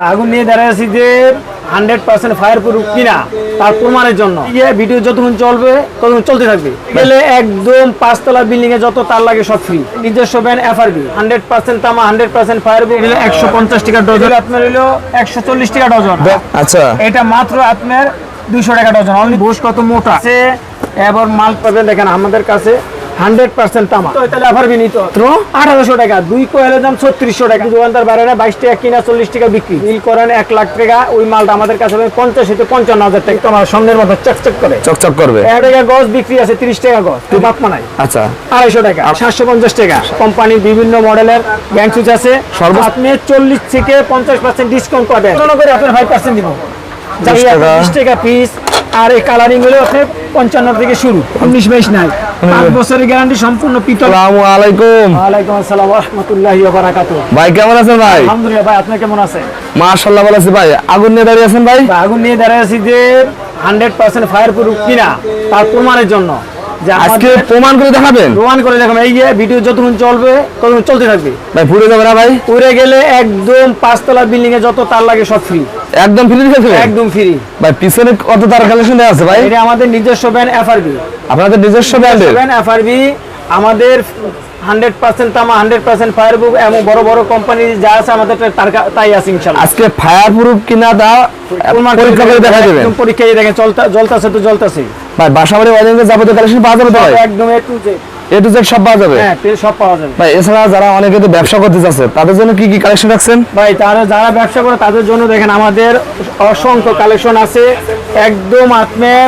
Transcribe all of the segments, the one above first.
আগুন নিয়ে দাঁড়িয়ে আছি যে হান্ড্রেড পার্সেন্ট ফায়ার প্রুফ কিনা তার প্রমাণের জন্য। ভিডিও যতক্ষণ চলবে ততক্ষণ চলতে থাকবে। গেলে একদম পাঁচতলা বিল্ডিং এ যত তার লাগে সব ফ্রি নিজস্ব ব্যান্ড এফআরবি হান্ড্রেড পার্সেন্ট তামা হান্ড্রেড পার্সেন্ট ফায়ার প্রুফ একশো পঞ্চাশ টাকা ডজন আপনার হলো একশো চল্লিশ টাকা ডজন আচ্ছা। এটা মাত্র আপনার দুইশো টাকা ডজন অনলি ঘোষ কত মোটা? আছে এবার মাল পাবেন দেখেন আমাদের কাছে হান্ড্রেড পার্সেন্ট তামা তাহলে আবার বিনীত আঠারোশো টাকা দুই কোয়েলের দাম ছত্রিশশো টাকা। দোকানদার বাইরে বাইশ টাকা কিনা চল্লিশ টাকা বিক্রি। বিল করেন এক লাখ টাকা ওই মালটা আমাদের কাছে পঞ্চাশ থেকে পঞ্চান্ন হাজার টাকা। তোমার সঙ্গের মতো চকচক করে। চকচক করবে। এক টাকা গজ বিক্রি আছে তিরিশ টাকা বাপ মানাই আচ্ছা। আড়াইশো টাকা সাতশো পঞ্চাশ টাকা। কোম্পানির বিভিন্ন মডেলের ব্যাংক সুইচ আছে। সর্ব- আপনি চল্লিশ থেকে পঞ্চাশ পার্সেন্ট ডিসকাউন্ট পাবেন। করে আপনার ফাইভ পার্সেন্ট দিব। বিশ টাকা। পিস আর এই কালারিং হলে আপনি পঞ্চান্ন থেকে শুরু উনিশ বাইশ নাই। পাঁচ বছরের গ্যারান্টি সম্পূর্ণ পিতল আসসালামু আলাইকুম। ওয়ালাইকুম আসসালাম রহমতুল্লাহি বারাকাতু ভাই কেমন আছেন ভাই? আলহামদুলিল্লাহ ভাই আপনি কেমন আছেন? মাশাআল্লাহ ভালো আছি ভাই। আগুন নিয়ে দাঁড়িয়ে আছেন ভাই? আগুন নিয়ে দাঁড়িয়ে আছি যে হান্ড্রেড পার্সেন্ট ফায়ার প্রুফ কিনা তার প্রমাণের জন্য। আজকে প্রমাণ করে দেখাবেন? প্রমাণ করে দেখুন এই যে ভিডিও যতক্ষণ চলবে ততক্ষণ চলতে থাকবে। ভাই পুরো যাবে না ভাই? উড়ে গেলে একদম পাঁচতলা বিল্ডিং এ যত তার লাগে সব ফ্রি একদম ফ্রি দিয়েছে একদম ফ্রি ভাই পিছনে কত তার কালেকশন আছে ভাই? এটা আমাদের নিজস্ব ব্যান্ড এফআরবি আপনাদের নিজস্ব ব্র্যান্ডের ব্যান্ড এফআরবি আমাদের হান্ড্রেড পার্সেন্ট তামা হান্ড্রেড পার্সেন্ট ফায়ার বুক এবং বড় বড় কোম্পানি যা আছে আমাদের তার তাই আছে ইনশাল্লাহ আজকে ফায়ার প্রুফ কিনা দা পরীক্ষা করে দেখা দেবেন। একদম পরীক্ষা দিয়ে দেখেন চলতা জ্বলতাছে তো জ্বলতাছে। ভাই বাসাবাড়ি ওয়ারিং এর যাবতীয় কালেকশন পাওয়া যাবে একদম A to Z A to Z সব পাওয়া যাবে? হ্যাঁ সব পাওয়া যাবে। ভাই এছাড়া যারা অনেকে তো ব্যবসা করতে যাচ্ছে তাদের জন্য কি কি কালেকশন রাখছেন? ভাই তারা যারা ব্যবসা করে তাদের জন্য দেখেন আমাদের অসংখ্য কালেকশন আছে। একদম আপনার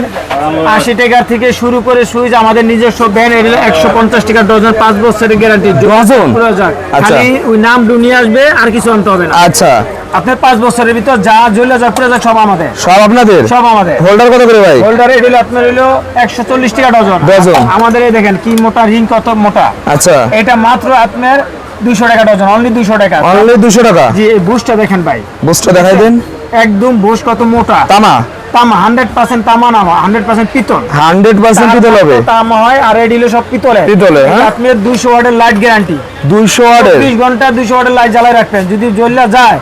আশি টাকা থেকে শুরু করে সুইচ আমাদের নিজস্ব ব্যান্ড এটা একশো পঞ্চাশ টাকা ডজন পাঁচ বছরের গ্যারান্টি ডজন? আচ্ছা। খালি ওই নাম ডুনিয়ে আসবে আর কিছু আনতে হবে না। আচ্ছা। আপনার পাঁচ বছরের ভিতর যা জ্বলে যা পুরো যা সব আমাদের। সব আপনাদের? সব আমাদের। হোল্ডার কত করে ভাই? হোল্ডার এটা হলো আপনার হলো একশো চল্লিশ টাকা ডজন। ডজন। আমাদের এই দেখেন কি মোটা রিং কত মোটা। আচ্ছা। এটা মাত্র আপনার দুইশো টাকা ডজন অনলি দুইশো টাকা। অনলি দুশো টাকা? জি এই বুস্টটা দেখেন ভাই। বুস্টটা দেখাই দেন। একদম বুস্ট কত মোটা। তামা? তামা হান্ড্রেড পার্সেন্ট তামা নামা হান্ড্রেড পার্সেন্ট পিতল। হান্ড্রেড পার্সেন্ট পিতল হবে? তামা হয় আর এডিলে সব পিতলে। পিতলে, হ্যাঁ? দুইশো ওয়াটের লাইট গ্যারান্টি দুইশো ওয়াটের? চব্বিশ ঘণ্টা দুইশো ওয়াটের লাইট জ্বালাই রাখবেন। যদি জ্বললে যায়।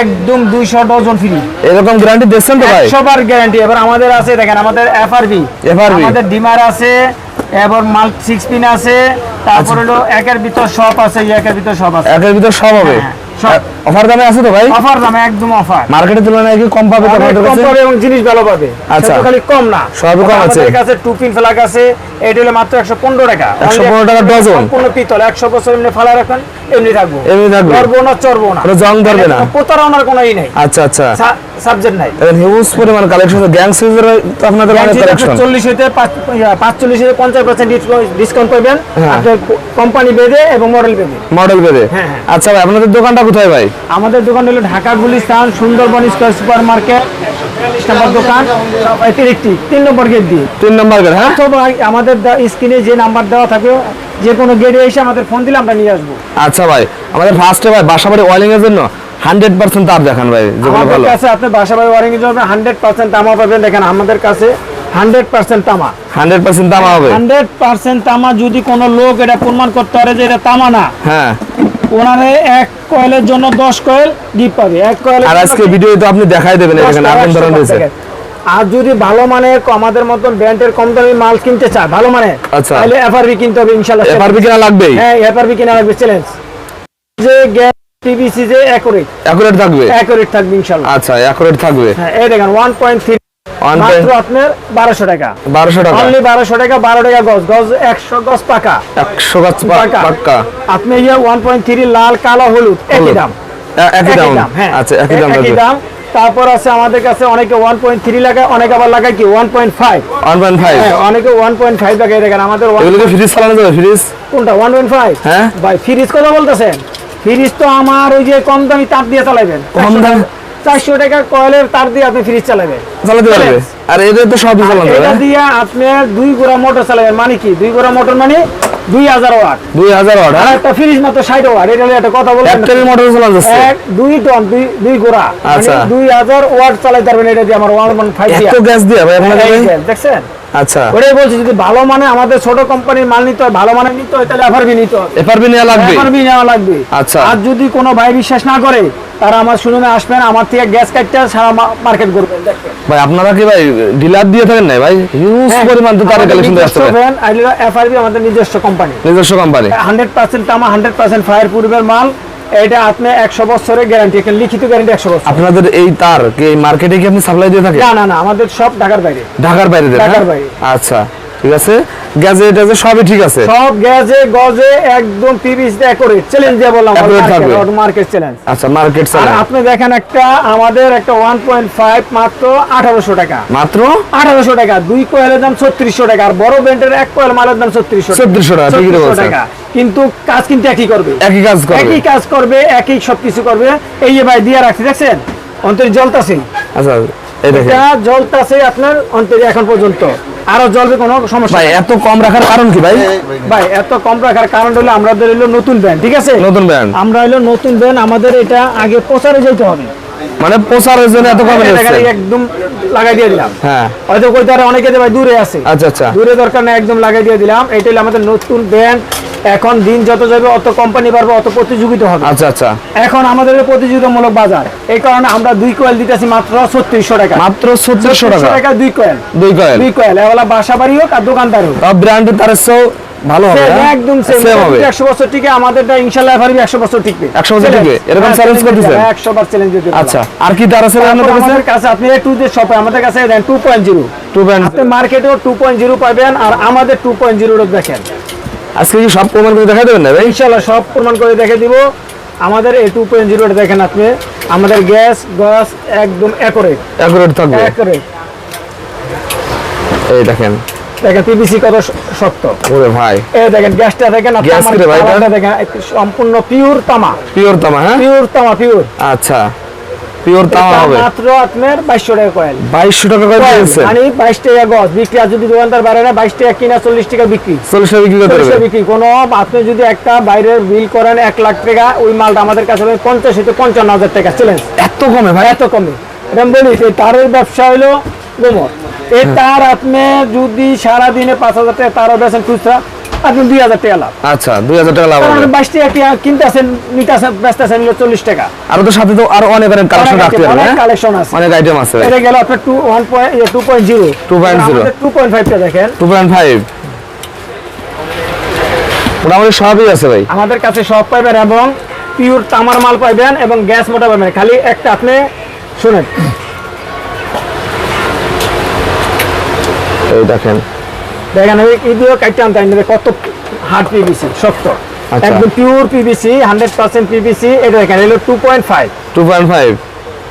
একদম দুইশো ডজন ফ্রি এরকম গ্যারান্টি দিচ্ছেন তো ভাই? একশো গ্যারান্টি এবার আমাদের আছে দেখেন আমাদের এফআরবি আমাদের ডিমার আছে এবার মাল সিক্স পিন আছে তারপর আচ্ছা। হলো একের ভিতর সব আছে একের ভিতর সব আছে। একের ভিতর সব হবে? হ্যাঁ। অফার দামে আছে তো ভাই? অফার দামে একদম অফার মার্কেটের তুলনায় কি কম পাবে তোমাদের কাছে? কম পাবে এবং জিনিস ভালো পাবে। আচ্ছা। খালি কম না। সব কম আছে। আমাদের কাছে টু পিন ফ্ল্যাগ আছে এটা হলো মাত্র একশো পনেরো টাকা। 115 টাকা ডজন। সম্পূর্ণ পিতল একশো বছর এমনি ফালা রাখবেন এমনি থাকব। এমনি থাকবে। ধরবো না চড়বো না। জং ধরবে না। প্রতারণার কোনো ই নাই। আচ্ছা আচ্ছা। সাবজেক্ট নাই। হিউজ পরিমাণ কালেকশন গ্যাং সিরিজের তো আপনাদের অনেক কালেকশন চল্লিশ হইতে পাঁচচল্লিশ হইতে পঞ্চাশ পার্সেন্ট ডিসকাউন্ট পাবেন হ্যাঁ। আপনার কোম্পানি এবং মডেল মডেল হ্যাঁ, হ্যাঁ। আচ্ছা ভাই আপনাদের দোকানটা কোথায় ভাই? আমাদের দোকান হলো Dhaka Gulistan Sundarban square super market number দোকান একটি তিন নম্বর গেট দিয়ে। তিন নম্বর গেট হ্যাঁ? আমাদের স্ক্রিনে যে নাম্বার দেওয়া থাকবে যে কোনো গেটে এসে আমাদের ফোন দিলে আমরা নিয়ে আসব। আচ্ছা ভাই আমাদের ফার্স্টে ভাই বাসাবাড়ি ওয়ালিং এর জন্য হান্ড্রেড পার্সেন্ট তার দেখান ভাই আমাদের কাছে আপনি বাসা বাড়ি ওয়ারিং এর জন্য হান্ড্রেড পার্সেন্ট তামা পাবেন দেখেন আমাদের কাছে হান্ড্রেড পার্সেন্ট তামা। হান্ড্রেড পার্সেন্ট দাম হবে। হান্ড্রেড পার্সেন্ট তামা যদি কোনো লোক এটা প্রমাণ করতে পারে যে এটা তামা না হ্যাঁ। ওনারে এক কয়েলের জন্য দশ কয়েল গিফট পাবে। এক কয়েল আর আজকে ভিডিও তো আপনি দেখাই দেবেন এখানে আগুন ধরানো রয়েছে আর যদি ভালো মানের আমাদের মতন ব্র্যান্ডের কম দামি মাল কিনতে চায় ভালো মানে। তাহলে এফআরবি কিনতে হবে ইনশাআল্লাহ। এফআরপি কিনা লাগবেই? হ্যাঁ এফআরবি কিনা লাগবে চ্যালেঞ্জ যে গ্যাস পিভিসি যে অ্যাকুরেট অ্যাকুরেট থাকবে? অ্যাকুরেট থাকবে ইনশাআল্লাহ। আচ্ছা অ্যাকুরেট থাকবে। হ্যাঁ এই দেখেন ওয়ান পয়েন্ট থ্রি ওয়ান মাত্র আপনার বারোশো টাকা। বারোশো টাকা। অনলি বারোশো টাকা বারো টাকা গজ। গজ একশো গজ পাকা। একশো গাছ পাকা। আপনি ওয়ান লাল কালো হলুদ একই দাম। একই দাম। আচ্ছা একই দাম একই দাম। তারপর আছে আমাদের কাছে অনেকে ওয়ান পয়েন্ট থ্রি লাগায় অনেকে আবার লাগায় কি? One point five one point five হ্যাঁ অনেকে ওয়ান পয়েন্ট ফাইভ লাগাই দেখেন আমাদের এগুলো কি ফ্রিজ চালানো যাবে ফ্রিজ কোনটা? ওয়ান পয়েন্ট ফাইভ হ্যাঁ। ভাই ফ্রিজ কথা বলতেছেন? ফ্রিজ তো আমার ওই যে কম দামি তার দিয়ে চালাবেন কম দাম? চারশো টাকা কয়েলের তার দিয়ে আপনি ফ্রিজ চালাবেন। চালাতে পারবে আর এদের তো সবই চালানো এটা দিয়ে আপনি দুই গোড়া মোটর চালাবেন মানে কি? দুই গোড়া মোটর মানে দুই হাজার ওয়াট। দুই হাজার ওয়াট আর হ্যাঁ একটা ফ্রিজ মাত্র ষাট ওয়াট। এটা একটা কথা বলবেন ব্যাটারি মোটর চালানো যাচ্ছে। এক দুই টন দুই দুই গোড়া। মানে আচ্ছা। দুই হাজার ওয়াট চালাইতে পারবেন এটা দিয়ে আমার ওয়ান ওয়ান ফাইভ এত গ্যাস দিয়ে ভাই আপনাদের দেখছেন? আচ্ছা। ওটাই বলছি যদি ভালো মানে আমাদের ছোট কোম্পানির মাল নিতে হয় ভালো মানে নিতে হয় তাহলে এফআরবি নিতে হবে। এফআরপি নেওয়া লাগবে? এফআরবি নেওয়া লাগবে। আচ্ছা। আর যদি কোনো ভাই বিশ্বাস না করে তারা আমার শুনুনে আসবেন আমার থেকে গ্যাস কাটটা সারা মার্কেট করবেন দেখবেন ভাই আপনারা কি ভাই ডিলার দিয়ে থাকেন না ভাই? হিউজ হ্যাঁ, পরিমাণ তো তার কালেকশন আসছে ভাই। এফআরবি আমাদের নিজস্ব কোম্পানি নিজস্ব কোম্পানি হান্ড্রেড পার্সেন্ট তামা হান্ড্রেড পার্সেন্ট ফায়ার প্রুফের মাল এটা আপনি একশো বছরের গ্যারান্টি এখানে লিখিত গ্যারান্টি একশো বছর আপনাদের এই তার কি মার্কেটে কি আপনি সাপ্লাই দিয়ে থাকেন? না না না আমাদের সব ঢাকার বাইরে। ঢাকার বাইরে ঢাকার হ্যাঁ? বাইরে। আচ্ছা। ঠিক আছে? গ্যাজেট আছে সবই ঠিক আছে। সব গ্যাজে গজে একদম করে চ্যালেঞ্জ দিয়ে বললাম মার্কেট চ্যালেঞ্জ আচ্ছা মার্কেট আর আপনি দেখেন একটা আমাদের একটা ওয়ান পয়েন্ট ফাইভ মাত্র আঠারোশো টাকা। মাত্র? আঠারোশো টাকা দুই কোয়েলের দাম ছত্রিশশো টাকা আর বড় ব্র্যান্ডের এক কোয়েল মালের দাম ছত্রিশশো 3600 টাকা, ঠিকই। টাকা। কিন্তু কাজ কিন্তু একই করবে। একই কাজ করবে। একই কাজ করবে একই সবকিছু করবে। এই যে ভাই দিয়ে রাখছি দেখছেন? অন্তরে জলতাছে আচ্ছা এই দেখেন। এটা জলতাছে আপনার অন্তরে এখন পর্যন্ত। আরও জ্বলবে কোনো সমস্যা ভাই এত কম রাখার কারণ কি ভাই? ভাই এত কম রাখার কারণ হলো আমাদের হলো নতুন ঠিক আছে? নতুন আমরা হলো নতুন ব্যান আমাদের এটা আগে প্রচারে যেতে হবে। মানে প্রচারের জন্য এত কমে একদম লাগাই দিয়ে দিলাম। হ্যাঁ। হয়তো কইতে পারে অনেকে ভাই দূরে আছে। আচ্ছা আচ্ছা। দূরে দরকার না একদম লাগাই দিয়ে দিলাম। এটা হলো আমাদের নতুন ব্র্যান্ড এখন দিন যত যাবে অত কোম্পানি পারবে অত প্রতিযোগিতা হবে। আচ্ছা আচ্ছা। এখন আমাদের প্রতিযোগিতামূলক বাজার এই কারণে আমরা দুই কোয়েল দিতেছি মাত্র ছত্রিশশো টাকা। মাত্র ছত্রিশশো টাকা? টাকা দুই কোয়েল দুই কয়েল দুই কোয়েল এগুলা বাসা বাড়ি হোক আর দোকানদার হোক। সব ব্র্যান্ডের তার ভালো হবে? একদম সেম হবে। একশো বছর টিকে আমাদেরটা ইনশাল্লাহ এফআরবি একশো বছর টিকবে। 100 বছর টিকবে? এরকম challenge করতেছেন? একশো বার চ্যালেঞ্জ দিতে আচ্ছা আর কি তার আছে ভাই আপনাদের কাছে আমাদের কাছে আপনি টু যে শপে আমাদের কাছে দেন two point zero two brand আপনি মার্কেটেও পাবেন আর আমাদের টু পয়েন্ট জিরো দেখেন। আজকে কি সব প্রমাণ করে দেখা দেবেন না ভাই? ইনশাল্লাহ সব প্রমাণ করে দেখে দিব। আমাদের এই টু পয়েন্ট জিরোটা দেখেন আপনি। আমাদের গ্যাস গ্যাস একদম অ্যাকোরেট অ্যাকুরেট থাকবে। অ্যাকোরেট এই দেখেন। দেখেন পিভিসি কত শক্ত। ওরে ভাই। এই দেখেন গ্যাসটা দেখেন আর গ্যাস রে ভাই দেখেন সম্পূর্ণ পিওর তামা। পিওর তামা হ্যাঁ? পিওর তামা পিওর আচ্ছা। পিওর তামা হবে। মাত্র আপনার বাইশশো টাকা কয়েল বাইশশো টাকা করে দিয়েছে মানে বাইশ টাকা গজ। বিক্রি আর যদি দোকানদার বাড়ে না বাইশ টাকা কিনা চল্লিশ টাকা বিক্রি। চল্লিশ টাকা বিক্রি করতে পারবে। বিক্রি। কোনো আপনি যদি একটা বাইরের বিল করেন এক লাখ টাকা ওই মালটা আমাদের কাছে হবে পঞ্চাশ থেকে পঞ্চান্ন হাজার টাকা। চ্যালেঞ্জ এত কমে ভাই? এত কমে। এটা বলি তারের ব্যবসা হলো গোমর। এই তার আপনি যদি সারাদিনে পাঁচ হাজার টাকা তারও বেছেন খুচরা দুই হাজার টাকা লাভ। আচ্ছা দুই হাজার টাকা লাভ বাইশ টাকা কিনা- কিনতেছেন নিতেছেন বেচতেছেন হলো চল্লিশ টাকা। আর তো সাথে তো আরও অনেক অনেক কালেকশন রাখতে অনেক হ্যাঁ? কালেকশন আছে। অনেক আইটেম আছে। এটা গেল আপনার two one point two point zero 2.0 two point ফাইভটা দেখেন। টু পয়েন্ট ফাইভ মোটামুটি সবই আছে ভাই। আমাদের কাছে সব পাইবেন এবং পিওর তামার মাল পাইবেন এবং গ্যাস মোটা পাইবেন খালি একটা আপনি শুনেন। এই দেখেন। দেখেন এই ইদিও কাইটে আনতে আনতে কত হার্ড পিভিসি শক্ত। আচ্ছা। একদম pure PVC hundred percent PVC এটা দেখেন এটা হলো two point five two point five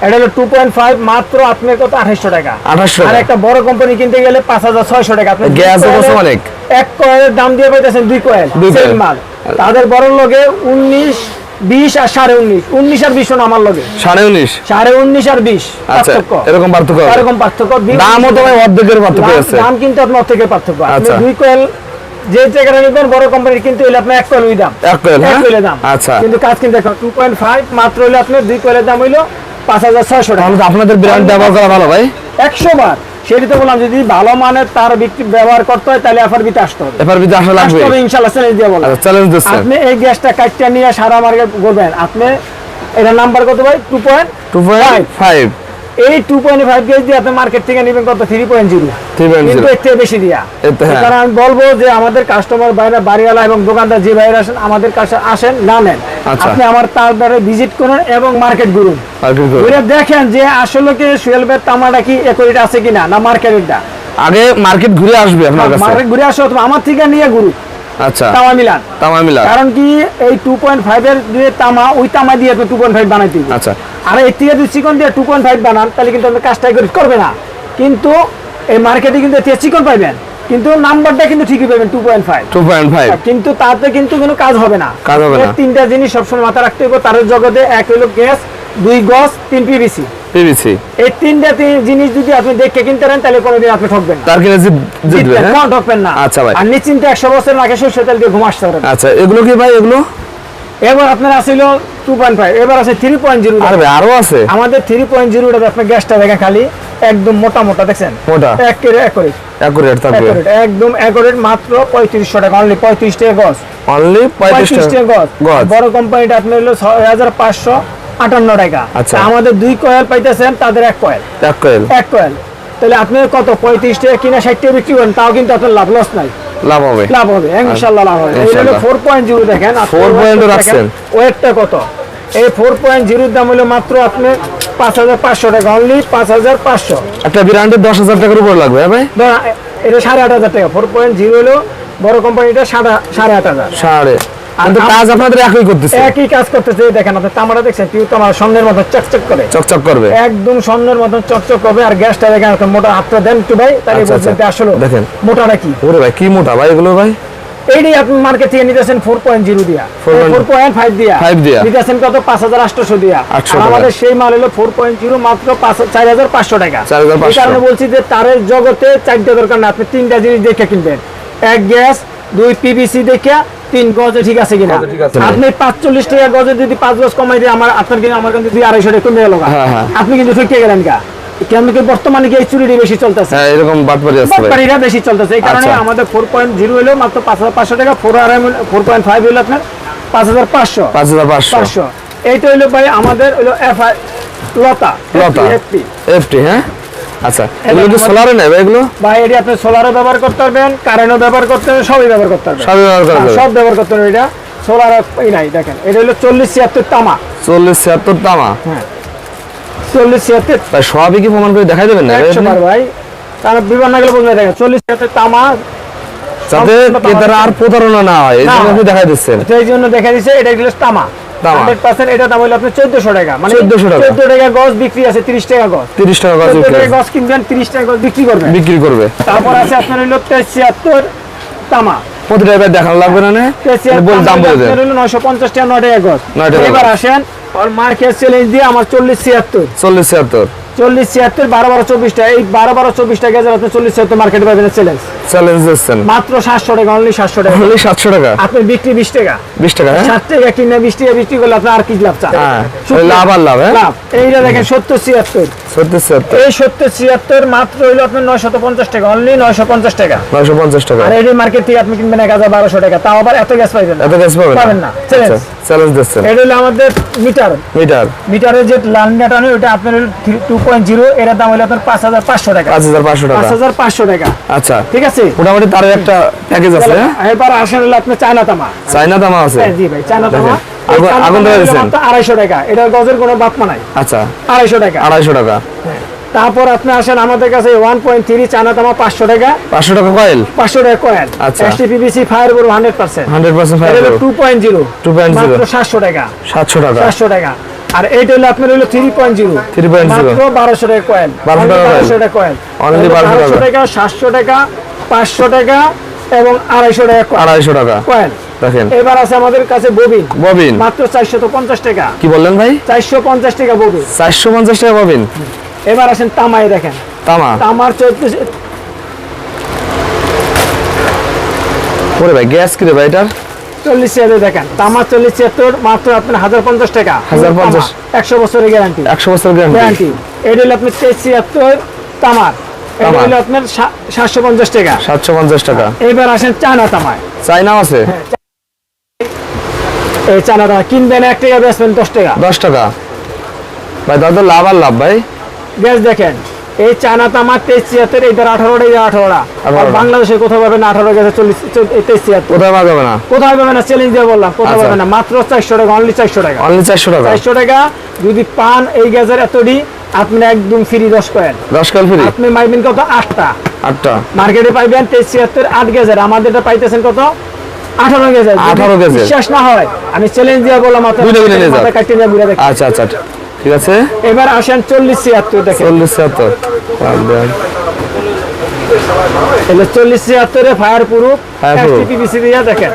এটা হলো টু পয়েন্ট ফাইভ মাত্র আপনার কত? আঠাশশো টাকা। 2800 আর একটা বড় কোম্পানি কিনতে গেলে পাঁচ হাজার ছয়শো টাকা। আপনি গ্যাস অনেক। এক কয়েলের দাম দিয়ে পাইতেছেন দুই কয়েল দুই মাল। তাদের বড় লগে উনিশ বিশ আর সাড়ে উনিশ। উনিশ আর বিশ আমার লগে। সাড়ে উনিশ? সাড়ে উনিশ আর বিশ আচ্ছা পার্থক্য। এরকম পার্থক্য এরকম পার্থক্য। দামও তো অর্ধেকের পার্থক্য আছে। দাম কিন্তু আপনার থেকে পার্থক্য। আপনি আচ্ছা। দুই কয়েল যে জায়গাটা নিবেন বড় কোম্পানির কিন্তু হইলে আপনার এক কয়েল ওই দাম। এক কয়েল, হ্যাঁ? কয়েলের দাম। আচ্ছা। কিন্তু কাজ কিন্তু টু পয়েন্ট ফাইভ মাত্র হইলে আপনার দুই কয়েলের দাম হইল পাঁচ হাজার ছয়শো টাকা। আপনাদের ব্র্যান্ড ব্যবহার করা ভালো ভাই। একশো বার। সেটি তো বললাম যদি ভালো মানের তার বিক্রি ব্যবহার করতে হয় তাহলে এফআর বিতে আসতে হবে। এফআর বিতে আসা লাগবে। তবে ইনশাআল্লাহ চ্যালেঞ্জ দিয়ে বললাম। আচ্ছা চ্যালেঞ্জ দিচ্ছেন। আপনি এই গ্যাসটা কাটটা নিয়ে সারা মার্কেট করবেন আপনি এটার নাম্বার কত ভাই? Two point two point five এই টু পয়েন্ট ফাইভ গেজ দিয়ে আপনি মার্কেট থেকে নেবেন কত? কিন্তু এর থেকে বেশি দিয়া। হ্যাঁ। কারণ আমি বলব যে আমাদের কাস্টমার বাইরে বাড়িওয়ালা এবং দোকানদার যে বাইরে আসেন আমাদের কাছে আসেন না নেন আচ্ছা। আপনি আমার ভিজিট করুন এবং মার্কেট ঘুরুন। ঘুরে দেখেন যে আসলে কি সুয়েলবের তামাটা কি একরিটা আছে কিনা না মার্কেটেরটা আগে মার্কেট ঘুরে আসবে আপনার কাছে? মার্কেট ঘুরে আসো আমার থেকে নিয়ে ঘুরুন আচ্ছা। তামা মিলান। তামা মিলা কারণ কি এই টু পয়েন্ট ফাইভের যে তামা ওই তামা দিয়ে আপনি টু পয়েন্ট ফাইভ বানাইতে। আচ্ছা। আর এর থেকে যদি চিকন দিয়ে টু পয়েন্ট ফাইভ বানান তাহলে কিন্তু আপনি কাজটা করে করবে না। কিন্তু এই মার্কেটে কিন্তু এর চিকন পাইবেন কিন্তু নাম্বারটা কিন্তু ঠিকই পাবেন two point five two point five কিন্তু তাতে কিন্তু কোনো কাজ হবে না। কাজ হবে না। তিনটা জিনিস সবসময় মাথা রাখতে হবে তার জগতে এক হলো গ্যাস দুই গজ তিন পিভিসি পিভিসি এই তিনটা জিনিস যদি আপনি দেখে কিনতে পারেন তাহলে কোনোদিন আপনি ঠকবেন না। তার কিনে জিতবেন, হ্যাঁ? ঠকবেন না। আচ্ছা ভাই। আর নিশ্চিন্তে একশো বছর আগে সরষে তেল দিয়ে ঘুমাসতে পারেন আচ্ছা এগুলো কি ভাই এগুলো? এবার আপনার আসছিল টু পয়েন্ট ফাইভ এবার আছে থ্রি পয়েন্ট জিরো আরও আছে? আমাদের থ্রি পয়েন্ট জিরোটা আপনার গ্যাসটা দেখেন খালি একদম মোটা মোটা দেখছেন? মোটা? একের একরেট অ্যাকুরেট থাকবে। একদম একরেট মাত্র পঁয়ত্রিশশো টাকা অনলি পঁয়ত্রিশ টাকা গজ। অনলি পঁয়ত্রিশ পঁয়ত্রিশ টাকা গজ। গজ। বড় কোম্পানিটা আপনার হলো ছয় হাজার পাঁচশো আটান্ন টাকা। আচ্ছা। আমাদের দুই কয়েল পাইতেছেন তাদের এক কয়েল এক কয়েল এক কয়েল তাহলে আপনি কত পঁয়ত্রিশ টাকা কিনা ষাট টাকা বিক্রি করেন তাও কিন্তু আপনার লাভ লস নাই। লাভ হবে। লাভ হবে ইনশাআল্লাহ লাভ হবে। এই হলো ফোর পয়েন্ট জিরো দেখেন 4.0 রাখছেন। ওয়েটটা কত? এই 4.0 এর দাম হলো মাত্র আপনি পাঁচ হাজার পাঁচশো টাকা অনলি পাঁচ হাজার পাঁচশো। একটা বিরান্ডের দশ হাজার টাকার উপর লাগবে হ্যাঁ ভাই? এটা সাড়ে আট হাজার টাকা ফোর পয়েন্ট জিরো হলো বড় কোম্পানিটা সাড়ে সাড়ে আট হাজার। সাড়ে কিন্তু কাজ আপনাদের একই করতেছে। একই কাজ করতেছে দেখেন আপনি তামাটা দেখছেন পিউ তামার স্বর্ণের মতো চকচক করে। চকচক করবে। একদম স্বর্ণের মতন চকচক করবে আর গ্যাসটা দেখেন আপনি মোটা হাতটা দেন একটু ভাই তাহলে আচ্ছা, বুঝবেন আচ্ছা। আসলে দেখেন। মোটাটা কি ওরে ভাই কি মোটা ভাই এগুলো ভাই? এইটাই আপনি মার্কেট থেকে নিতেছেন ফোর পয়েন্ট জিরো দিয়া। ফোর পয়েন্ট ফাইভ দিয়া। 5 দিয়া। নিতেছেন কত? পাঁচ হাজার আটশোশো দিয়া। 800 আর আমাদের সেই মাল হলো ফোর পয়েন্ট জিরো মাত্র চার হাজার পাঁচশো টাকা। 4,500 এই কারণে বলছি যে তারের জগতে চারটা দরকার না আপনি তিনটা জিনিস দেখে কিনবেন। এক গ্যাস দুই পিভিসি দেখিয়া তিন গজে ঠিক আছে কিনা? আপনি পাঁচচল্লিশ টাকা গজে যদি পাঁচ গজ কমাই দিয়ে আমার আপনার কিনা আমার কিন্তু দুই আড়াইশো টাকা কমে গেল। হ্যাঁ, হ্যাঁ। আপনি কিন্তু ঠকে গেলেন কেন কি বর্তমানে কি চুরিটি বেশি চলতেছে? হ্যাঁ এরকম বাটপারি আছে ভাই। বেশি চলতেছে। এই কারণে আচ্ছা। আমাদের হলো মাত্র টাকা। আর আপনার এইটা হলো ভাই আমাদের হলো লতা। এফটি হ্যাঁ? আচ্ছা এগুলো কি সোলারে নেই এগুলো? ভাই এটি আপনি সোলারও ব্যবহার করতে পারবেন কারেন্টও ব্যবহার করতে পারবেন সবই ব্যবহার করতে পারবেন। সবই ব্যবহার করা হ্যাঁ, যাবে। সব ব্যবহার করতে পারবেন এটা। সোলার এই নাই দেখেন এটা হলো চল্লিশ ছিয়াত্তর তামা। চল্লিশ ছিয়াত্তর তামা? চল্লিশ ছিয়াত্তর। ভাই সবই কি প্রমাণ করে দেখাই দেবেন না? ভাই। তার বিমান না গেলে বলবে দেখেন চল্লিশ ছিয়াত্তর তামা যাতে সব আর প্রতারণা না হয় এই জন্য হয়। দেখাই দিচ্ছেন। সেই জন্য দেখা দিচ্ছে এটা হলো তামা। তামা। হান্ড্রেড পার্সেন্ট এটা দাম হলো আপনার চোদ্দশো টাকা। মানে 1400 টাকা। চোদ্দ টাকা গজ বিক্রি আছে তিরিশ টাকা গজ। তিরিশ টাকা গাছ বিক্রি গজ কিনবেন তিরিশ টাকা গজ বিক্রি করবেন। বিক্রি করবে। তারপর আছে আপনার হলো তেইশ ছিয়াত্তর তামা। প্রতিটা এবার দেখানো লাগবে না বল দাম বলে দেন। হলো নয়শো পঞ্চাশ টাকা নয় টাকা গজ। এবার আসেন আর মার্কেট চ্যালেঞ্জ দিয়ে আমার চল্লিশ ছিয়াত্তর। চল্লিশ ছিয়াত্তর। চল্লিশ ছিয়াত্তর বারো বারো চব্বিশটা। এই বারো বারো চব্বিশ টাকা যারা আপনি চল্লিশ ছিয়াত্তর মার্কেটে পাবেন চ্যালেঞ্জ চ্যালেঞ্জ দিচ্ছেন। মাত্র সাতশো টাকা অনলি সাতশো টাকা। হলে সাতশো টাকা? আপনি বিক্রি বিশ টাকা। বিশ টাকা সাত ষাট টাকা কিনে বিশ টাকা বিক্রি করলে আপনার আর কি লাভ চান হ্যাঁ লাভ আর লাভ হ্যাঁ? লাভ। এইটা দেখেন সত্তর ছিয়াত্তর। এই সত্তর ছিয়াত্তর মাত্র হইল আপনার নয়শত পঞ্চাশ টাকা অনলি নয়শো পঞ্চাশ টাকা। নয়শো পঞ্চাশ টাকা। আর এটি মার্কেট থেকে আপনি কিনবেন এক হাজার বারোশো টাকা তাও আবার এত গ্যাস পাইবেন এত গ্যাস পাবেন পাবেন না। চ্যালেঞ্জ চ্যালেঞ্জ দিচ্ছেন। এটা হলো আমাদের মিটার মিটার মিটারের যে লাল মিটার ওটা আপনার টু পয়েন্ট জিরো এটার দাম হলো আপনার পাঁচ হাজার পাঁচশো টাকা। পাঁচ হাজার পাঁচশো পাঁচ টাকা হাজার পাঁচশো টাকা। আচ্ছা। ঠিক আছে? মোটামুটি তার একটা প্যাকেজ আছে হ্যাঁ? এবার আসেন হলো আপনার চায়না তামা। আছে। হ্যাঁ, জি ভাই চায়না তামা। দেখেন, এই আগুন- চায়না আগুন তামা ধরে দিয়েছেন। মাত্র আড়াইশো টাকা। এটার গজের কোনো বাতমা নাই। আচ্ছা। টাকা। টাকা। তারপর আপনি আসেন আমাদের কাছে ওয়ান পয়েন্ট তামা পাঁচশো টাকা। পাঁচশো টাকা কয়েল? পাঁচশো টাকা কয়েল। আচ্ছা। এসটিপিবিসি ফায়ার করব hundred percent hundred percent two point 2.0 মাত্র সাতশো টাকা। সাতশো টাকা। সাতশো টাকা। আর এইটা হলো আপনার হলো থ্রি পয়েন্ট জিরো 3.0 মাত্র বারোশো টাকা কয়েল। 1200 টাকা বারোশো টাকা কয়েল। Only 1200 টাকা। টাকা সাতশো টাকা পাঁচশো টাকা এবং আড়াইশো টাকা coil। আড়াইশো টাকা। কয়েল। দেখেন এবার আছে আমাদের কাছে ববিন। ববিন। মাত্র চারশো পঞ্চাশ টাকা। কি বললেন ভাই? চারশো পঞ্চাশ টাকা ববিন। চারশো পঞ্চাশ টাকা ববিন। এবার আসেন তামাই দেখেন। তামা। তামার চোদ্দ ওরে ভাই গ্যাস কি রে ভাই এটার? চল্লিশ ছিয়াত্তর দেখেন। তামার চল্লিশ ছিয়াত্তর মাত্র আপনার হাজার পঞ্চাশ। টাকা 1050 একশো বছরের গ্যারান্টি একশো বছর গ্যারান্টি এটা হলো আপনার তেইশ ছিয়াত্তর তামার। এটা হলো আপনার সাতশো পঞ্চাশ টাকা। সাতশো পঞ্চাশ টাকা। এবার আসেন চায়না তামায়। চাইনাও আছে? এই তামা কিনবেন এক টাকা বেচবেন দশ টাকা। দশ টাকা? ভাই তো লাভ আর লাভ ভাই। গ্যাস দেখেন এই চায়না তামার তেইশ ছিয়াত্তর এইটার আঠারোটা এই আঠারোটা। আর বাংলাদেশে কোথাও পাবেন আঠারো গেছে চল্লিশ তেইশ ছিয়াত্তর। কোথায় পাওয়া যাবে না? কোথায় পাবেন না চ্যালেঞ্জ দিয়ে বললাম কোথাও আচ্ছা। পাবেন না মাত্র চারশো টাকা অনলি চারশো টাকা। অনলি চারশো টাকা? চারশো টাকা যদি পান এই গ্যাসের এতটি আপনি একদম ফ্রি দশ কয়েন দশ কয়েন ফ্রি আপনি মাইবেন কত? আটটা। আটটা। মার্কেটে পাইবেন তেইশ ছিয়াত্তর আট গেজের আমাদের এটা পাইতেছেন কত? আঠারো কেজি 18 কেজি। বিশ্বাস না হয় আমি চ্যালেঞ্জ দিয়ে বললাম মাথা দুইটা কিনে নিয়ে যাও কাটিয়ে নিয়ে ঘুরে দেখো আচ্ছা আচ্ছা ঠিক আছে? এবার আসেন চল্লিশ ছিয়াত্তর দেখেন। চল্লিশ ছিয়াত্তর। এগুলো চল্লিশ এ fire proof Fire proof। PPC দিয়ে দেখেন।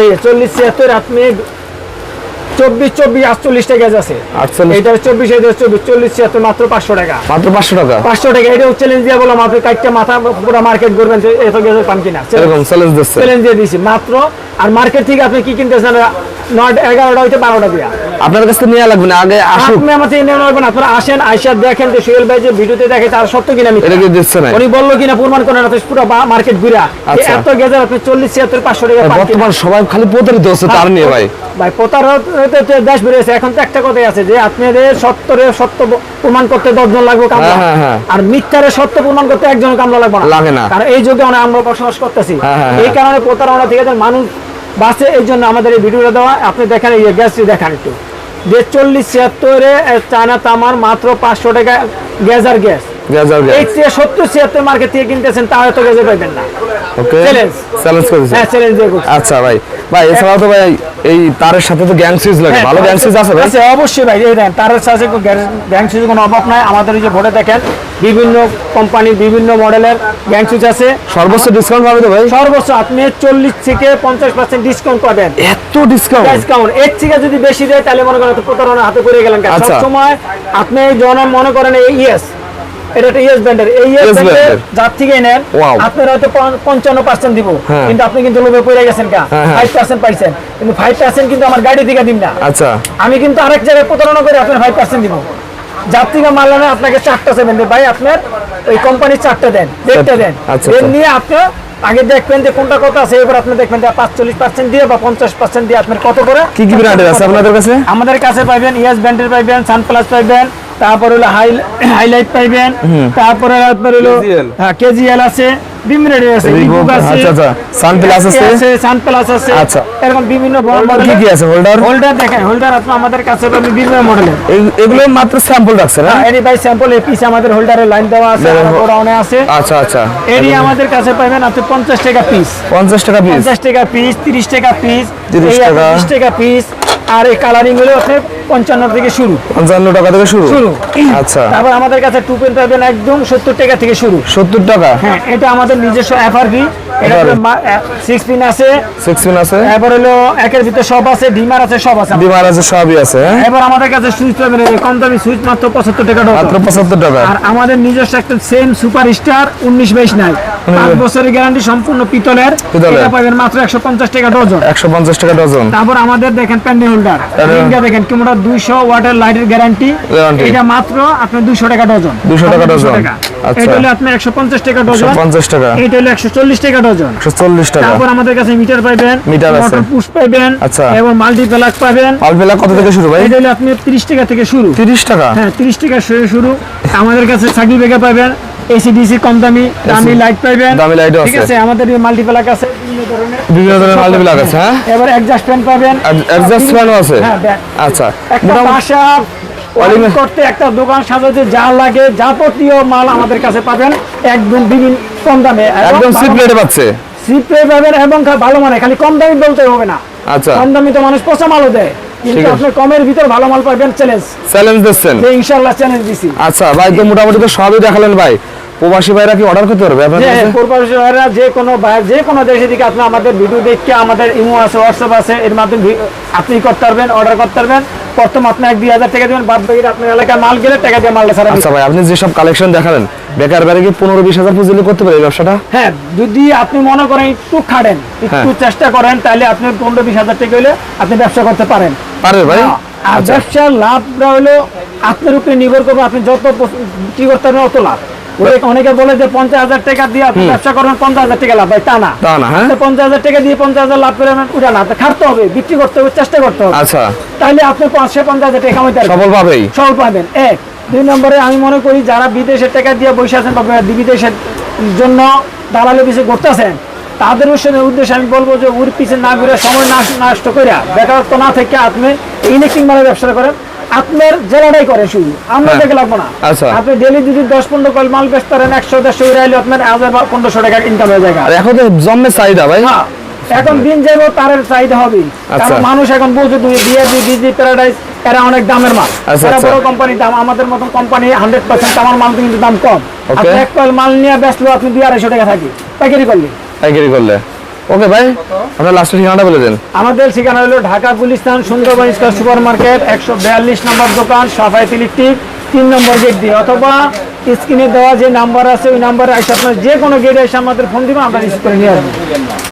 এই চল্লিশ ছিয়াত্তর আপনি চব্বিশ চব্বিশ আটচল্লিশটা গ্যাস আছে। এইটা চব্বিশ এইটা চব্বিশ চল্লিশ ছিয়াত্তর মাত্র পাঁচশো টাকা। মাত্র পাঁচশো টাকা? পাঁচশো টাকা এটা চ্যালেঞ্জ দিয়ে বললাম আপনি কাইটটা মাথা পুরো মার্কেট করবেন এত গ্যাসের পান কিনা। চ্যালেঞ্জ চ্যালেঞ্জ দিয়ে দিয়েছি মাত্র আর মার্কেট থেকে আপনি কি কিনতেছেন? নয় এগারোটা হইতে বারোটা দিয়া। আপনার কাছে নিয়ে লাগবে না আগে আসুক। আপনি আমার থেকে নেওয়া লাগবেন আপনারা আসেন আইসা দেখেন যে সোহেল ভাই যে ভিডিওতে দেখে তার সত্য কিনা। এটা কি দিচ্ছে না উনি বলল কিনা প্রমাণ করেন পুরো মার্কেট ঘুরা। আচ্ছা। এত গেজার আপনি চল্লিশ ছিয়াত্তর পাঁচশো টাকা বর্তমান সবাই খালি প্রতারিত হচ্ছে তার নিয়ে ভাই। ভাই প্রতারক দেশ বেরিয়েছে এখন তো একটা কথাই আছে যে আপনাদের সত্যরে সত্য প্রমাণ করতে দশজন লাগবে কামলা। হ্যাঁ, হ্যাঁ, হ্যাঁ। আর মিথ্যারে সত্য প্রমাণ করতে একজন কামলা লাগবে না। লাগে না। কারণ এই যুগে অনেক আমরা বসবাস করতেছি। এই। কারণে প্রতারণা থেকে মানুষ বাসে এই জন্য আমাদের এই ভিডিওটা দেওয়া। আপনি দেখেন এই গ্যাসটি দেখান একটু। যে চল্লিশ ছিয়াত্তরে চায়না তামার মাত্র পাঁচশো টাকা গ্যাস আর গ্যাস। আর এই গ্যাস চেয়ে সত্তর ছিয়াত্তর মার্কেট থেকে কিনতেছেন এত গ্যাসে পাইবেন না। ওকে. চ্যালেঞ্জ করেছে হ্যাঁ চ্যালেঞ্জ দিয়ে আচ্ছা ভাই ভাই এছাড়াও তো ভাই এই তারের সাথে তো গ্যাং সুইচ লাগে। হ্যাঁ, ভালো গ্যাং সুইচ আছে ভাই? আছে অবশ্যই ভাই এই দেন তার সাথে কোনো অভাব নাই। আমাদের এই যে ভোটে দেখেন বিভিন্ন কোম্পানির বিভিন্ন মডেলের সুইচ আছে। সর্বোচ্চ ডিসকাউন্ট পাবে তো ভাই? সর্বোচ্চ আপনি চল্লিশ থেকে পঞ্চাশ পার্সেন্ট ডিসকাউন্ট পাবেন এত ডিসকাউন্ট ডিসকাউন্ট এর থেকে যদি বেশি দেয় তাহলে মনে করেন তো প্রতারণা হাতে পড়ে গেলেন। আচ্ছা। সব সময় আপনি যখন মনে করেন এই ইয়েস এটা একটা ইয়েস ব্যান্ডের এই ইয়েস ব্যান্ডের যার থেকে নেন আপনার হয়তো পঞ্চান্ন পার্সেন্ট দিব। কিন্তু আপনি কিন্তু লোভে পড়ে গেছেন কা। পাইছেন। কিন্তু ফাইভ পার্সেন্ট কিন্তু আমার গাড়ি থেকে দিন না। আচ্ছা। আমি কিন্তু আরেক জায়গায় প্রতারণা করে আপনার ফাইভ পার্সেন্ট দিব। যার থেকে মারলে আপনাকে চারটা সেভেন দেন ভাই আপনার ওই কোম্পানির চারটা দেন দেড়টা দেন। আচ্ছা, দেন আচ্ছা। নিয়ে আপনি আগে দেখবেন যে কোনটা কত আছে। এবার আপনি দেখবেন যে পাঁচচল্লিশ পার্সেন্ট দিয়ে বা পঞ্চাশ পার্সেন্ট দিয়ে আপনার কত করে কি কি ব্র্যান্ডের আছে আপনাদের কাছে? আমাদের কাছে পাইবেন ইয়েস ব্র্যান্ডের পাইবেন সানপ্লাস পাইবেন তারপর হলো হাইলাইট পাইবেন। তারপরে আপনার হলো হ্যাঁ কেজিএল আছে বিভিন্ন আছে আছে। আচ্ছা, আচ্ছা। Sunplus আছে? আছে সানপ্লাস আছে। আচ্ছা। এরকম বিভিন্ন বড় কি কি আছে? হোল্ডার হোল্ডার দেখেন হোল্ডার আপনি আমাদের কাছে পাবেন বিভিন্ন মডেলের এগুলো মাত্র স্যাম্পল রাখছে না? এরি বাই স্যাম্পল এই পিছে আমাদের হোল্ডারের লাইন দেওয়া আছে গোডাউনে আছে। আচ্ছা আচ্ছা। এরি আমাদের কাছে পাবেন আপনি পঞ্চাশ টাকা পিস পঞ্চাশ টাকা পিস পঞ্চাশ টাকা পিস তিরিশ টাকা পিস 30 টাকা। তিরিশ টাকা পিস আর এই কালারিংগুলো আপনি পঞ্চান্ন থেকে শুরু। পঞ্চান্ন টাকা থেকে শুরু? শুরু। আচ্ছা। তারপর আমাদের কাছে টু পেন পাবেন একদম সত্তর টাকা থেকে শুরু। সত্তর টাকা? হ্যাঁ এটা আমাদের নিজস্ব এফআরপি এটা সিক্স পিন আছে। সিক্স পিন আছে। এবার হলো একের ভিতরে সব আছে ডিমার আছে সব আছে ডিমার আছে সবই আছে হ্যাঁ? এবার আমাদের কাছে সুইচ পাবেন কম দামি সুইচ মাত্র পঁচাত্তর টাকা মাত্র পঁচাত্তর টাকা। আর আমাদের নিজস্ব একটা সেম সুপার স্টার উনিশ বাইশ নাই। পাঁচ বছরের গ্যারান্টি সম্পূর্ণ পিতলের। পিতলের। এটা পাবেন মাত্র একশো পঞ্চাশ টাকা ডজন। একশো পঞ্চাশ টাকা ডজন। তারপর আমাদের দেখেন প্যান্ডেল হোল্ডার রিংটা দেখেন কিংবা দুইশো ওয়াটার লাইটের গ্যারান্টি এটা মাত্র আপনার দুশো টাকা ডজন। 200 টাকা ডজন। আচ্ছা। এটা হলে আপনার একশো পঞ্চাশ টাকা ডজন। পঞ্চাশ টাকা। এটা হলো একশো চল্লিশ টাকা ডজন টাকা তারপর আমাদের কাছে মিটার পাবেন মিটার আছে। পুশ পাবেন আচ্ছা। এবং মাল্টি পাবেন আলবেলা কত থেকে শুরু ভাই? এটা আপনি তিরিশ টাকা থেকে শুরু। তিরিশ টাকা? হ্যাঁ তিরিশ টাকা শুরু শুরু। আমাদের কাছে সার্কিট ব্রেকার পাবেন এসি ডিসি কম দামি দামি লাইট পাবেন দামি লাইটও ঠিক আছে। আছে আমাদের মাল্টিপ্লাক আছে বিভিন্ন ধরনের। মাল্টিপ্লাক আছে হ্যাঁ? এবার অ্যাডজাস্ট ফ্যান পাবেন অ্যাডজাস্ট ফ্যানও আছে। হ্যাঁ আচ্ছা মোটামুটি করতে একটা দোকান সাজাতে যা লাগে যাবতীয় মাল আমাদের কাছে পাবেন একদম বিভিন্ন কম দামে। একদম সিপ রেটে পাচ্ছে। সিপে পাবেন এবং ভালো মানে খালি কম দামি বলতে হবে না। আচ্ছা। কম দামি তো মানুষ পচা মালও দেয়। কিন্তু আপনি কমের ভিতর ভালো মাল পাবেন চ্যালেঞ্জ চ্যালেঞ্জ দিচ্ছেন। ইনশাল্লাহ চ্যালেঞ্জ দিছি। আচ্ছা ভাই তো মোটামুটি তো সবই দেখালেন ভাই। প্রবাসী ভাইরা কি অর্ডার করতে পারবে আপনার যে কাছে? পূর্বাসীরা যে কোনো যে কোনো দেশে দিকে আপনি আমাদের ভিডিও দেখে আমাদের ইমো আছে হোয়াটসঅ্যাপ আছে এর মাধ্যমে আপনি করতে পারবেন অর্ডার করতে পারবেন। প্রথম আপনি এক দুই হাজার টাকা দেবেন বাদ বাকি আপনার এলাকায় মাল গেলে টাকা দিয়ে মালটা আচ্ছা ভাই আপনি যেসব কালেকশন দেখালেন বেকার বাড়ি কি পনেরো বিশ হাজার করতে পারে এই ব্যবসাটা? হ্যাঁ যদি আপনি মনে করেন একটু একটু হ্যাঁ। চেষ্টা করেন তাহলে আপনি পনেরো বিশ হাজার টাকা হলে আপনি ব্যবসা করতে পারেন। পারবে ভাই? আর আচ্ছা। ব্যবসার লাভটা হলো আপনার উপরে নির্ভর করবে আপনি যত কি করতে পারবেন অত লাভ। অনেকে বলে যে পঞ্চাশ হাজার টাকা দিয়ে আপনি ব্যবসা করবেন পঞ্চাশ হাজার টাকা লাভ তা না। হ্যাঁ? পঞ্চাশ হাজার টাকা দিয়ে পঞ্চাশ হাজার লাভ করে ওটা না খাটতে হবে বিক্রি করতে হবে চেষ্টা করতে হবে। আচ্ছা। তাহলে আপনি পাঁচশো পঞ্চাশ হাজার টাকা সফল পাবেই সফল পাবেন। এক। দুই নম্বরে আমি মনে করি যারা বিদেশের টাকা দিয়ে বসে আছেন বা বিদেশের জন্য দালালি পিছিয়ে করতেছেন তাদের উদ্দেশ্যে- উদ্দেশ্যে আমি বলব যে ওর পিছিয়ে না ঘুরে সময় নষ্ট করে বেকারত্ব না থেকে আপনি ইলেকট্রিক মালের ব্যবসা করেন। আপনার জেলাটাই করে আমরা হ্যাঁ। দেখে লাগবো না। আচ্ছা। আপনি ডেলি যদি দশ পনেরো কল মাল একশো দেড়শো উড়াইলে আপনার হাজার পনেরোশো টাকা ইনকাম হয়ে যায় এখন তো জন্মে চাহিদা ভাই। হ্যাঁ, এখন দিন যাব তারের চাহিদা হবে। আচ্ছা। কারণ মানুষ এখন বলছে তুমি বিজি প্যারাডাইস এরা অনেক দামের মাল। আচ্ছা, এরা। বড় কোম্পানি দাম আমাদের মতন কোম্পানি হান্ড্রেড পার্সেন্ট আমার মাল কিন্তু দাম কম। আপনি এক কয়েল মাল নিয়ে বেচলো আপনি দুই আড়াইশো টাকা থাকি। পাইকারি করলে। পাইকারি করলে। ওকে ভাই আপনার লাস্টের ঠিকানাটা বলে দেন। আমাদের ঠিকানা হলো Dhaka Gulistan Sundarban Square Super Market একশো বিয়াল্লিশ নম্বর দোকান সাফাই ইলেকট্রিক তিন নম্বর গেট দিয়ে। অথবা স্ক্রিনে দেওয়া যে নাম্বার আছে ওই নাম্বারে এসে আপনার যে কোনো গেটে এসে আমাদের ফোন দিবেন আমরা রিসিভ করে নিয়ে আসব।